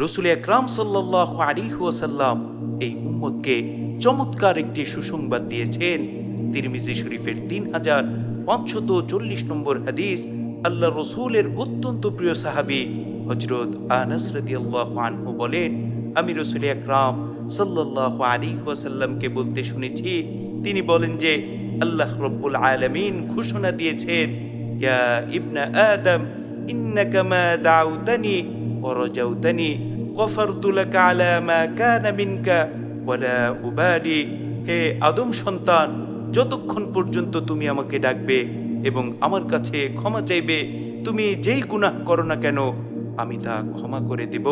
রসুল একরাম সাল্লাহ আলিহাসাল্লাম এই উম্মদকে চমৎকার একটি সুসংবাদ দিয়েছেন। তিরমিজি শরীফের তিন হাজার পাঁচশত চল্লিশ নম্বর হাদিস আল্লাহ রসুলের অত্যন্ত প্রিয় সাহাবি হজরত আনসরদি আল্লাহ আনহু বলেন, আমি রসুল একরাম সাল্লাহ আলিহাসাল্লামকে বলতে শুনেছি। তিনি বলেন যে, আল্লাহ রব্বুল আলমিন ঘোষণা দিয়েছেন, ইয়া ইবনা আদম ইন্নাকামা দাউতানি ورجوتني غفرت لك على ما كان منك ولا أبالي হে আদম সন্তান যতক্ষণ পর্যন্ত তুমি আমাকে ডাকবে এবং আমার কাছে ক্ষমা চাইবে তুমি যেই গুনাহ করো না কেন আমি তা ক্ষমা করে দেব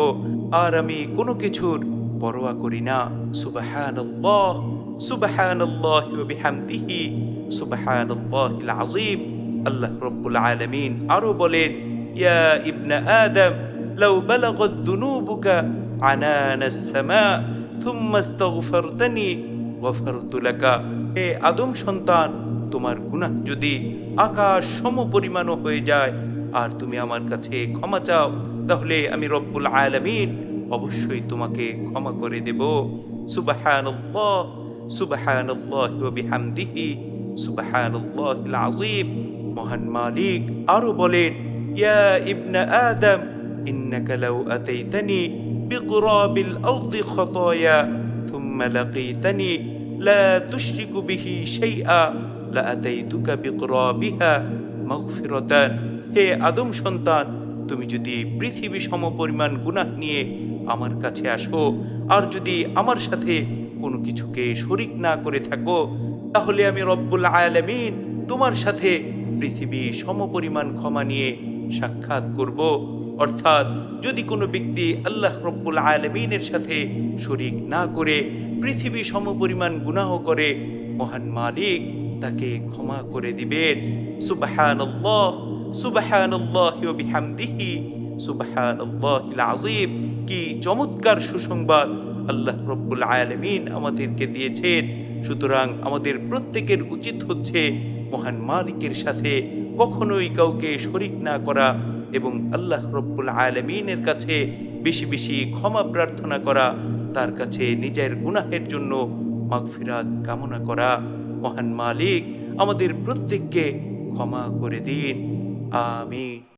আর আমি কোনো কিছুর পরোয়া করি না সুবহানাল্লাহ সুবহানাল্লাহি ওয়া বিহামদিহি সুবহানাল্লাহিল আযীম আল্লাহ রব্বুল আলামিন আরো বলেন ইয়া ইবনা আদম লাউ বালাগত দুনুবুকা আনানা সামা থুম্মা আস্তাগফারতানি গফারতু লাকা হে আদম সন্তান, তোমার গুনাহ যদি আকাশ সম পরিমাণও হয়ে যায়, আর তুমি আমার কাছে ক্ষমা চাও, তাহলে আমি রব্বুল আলামিন অবশ্যই তোমাকে ক্ষমা করে দেব। সুবহানাল্লাহ, সুবহানাল্লাহি বিহামদিহি, সুবহানাল্লাহিল আযীম। মহান মালিক আরও বলেন, ইয়া ইবনা আদম লাউ আতাইতানি বিকুরাবিল আরদি খতায়া থুম্মা লাকিতানি লা তুশরিকু বিহি শাইআ, লা আতাইতুকা বিকুরাবিহা মাগফিরাতান। হে আদম সন্তান, তুমি যদি পৃথিবী সম পরিমাণ গুনাহ নিয়ে আমার কাছে আসো, আর যদি আমার সাথে কোনো কিছুকে শরিক না করে থাকো, তাহলে আমি রব্বুল আলামিন তোমার সাথে পৃথিবী সমপরিমাণ ক্ষমা নিয়ে সাক্ষাৎ করব। অর্থাৎ যদি কোনো ব্যক্তি আল্লাহ রব্বুল আলমিনের সাথে শরিক না করে পৃথিবী সমপরিমাণ গুনাহ করে, মহান মালিক তাকে ক্ষমা করে দিবেন। সুবাহানাল্লাহ সুবাহানাল্লাহ ওয়া বিহামদিহি, সুবাহানাল্লাহিল কি চমৎকার সুসংবাদ আল্লাহ রব্বুল আলামিন আমাদেরকে দিয়েছেন। সুতরাং আমাদের প্রত্যেকের উচিত হচ্ছে মহান মালিকের সাথে কখনোই কাউকে শরিক না করা এবং আল্লাহ রব্বুল আলমিনের কাছে বেশি বেশি ক্ষমা প্রার্থনা করা, তার কাছে নিজের গুনাহের জন্য মাগফিরাত কামনা করা। মহান মালিক, আমাদের প্রত্যেককে ক্ষমা করে দিন। আমিন।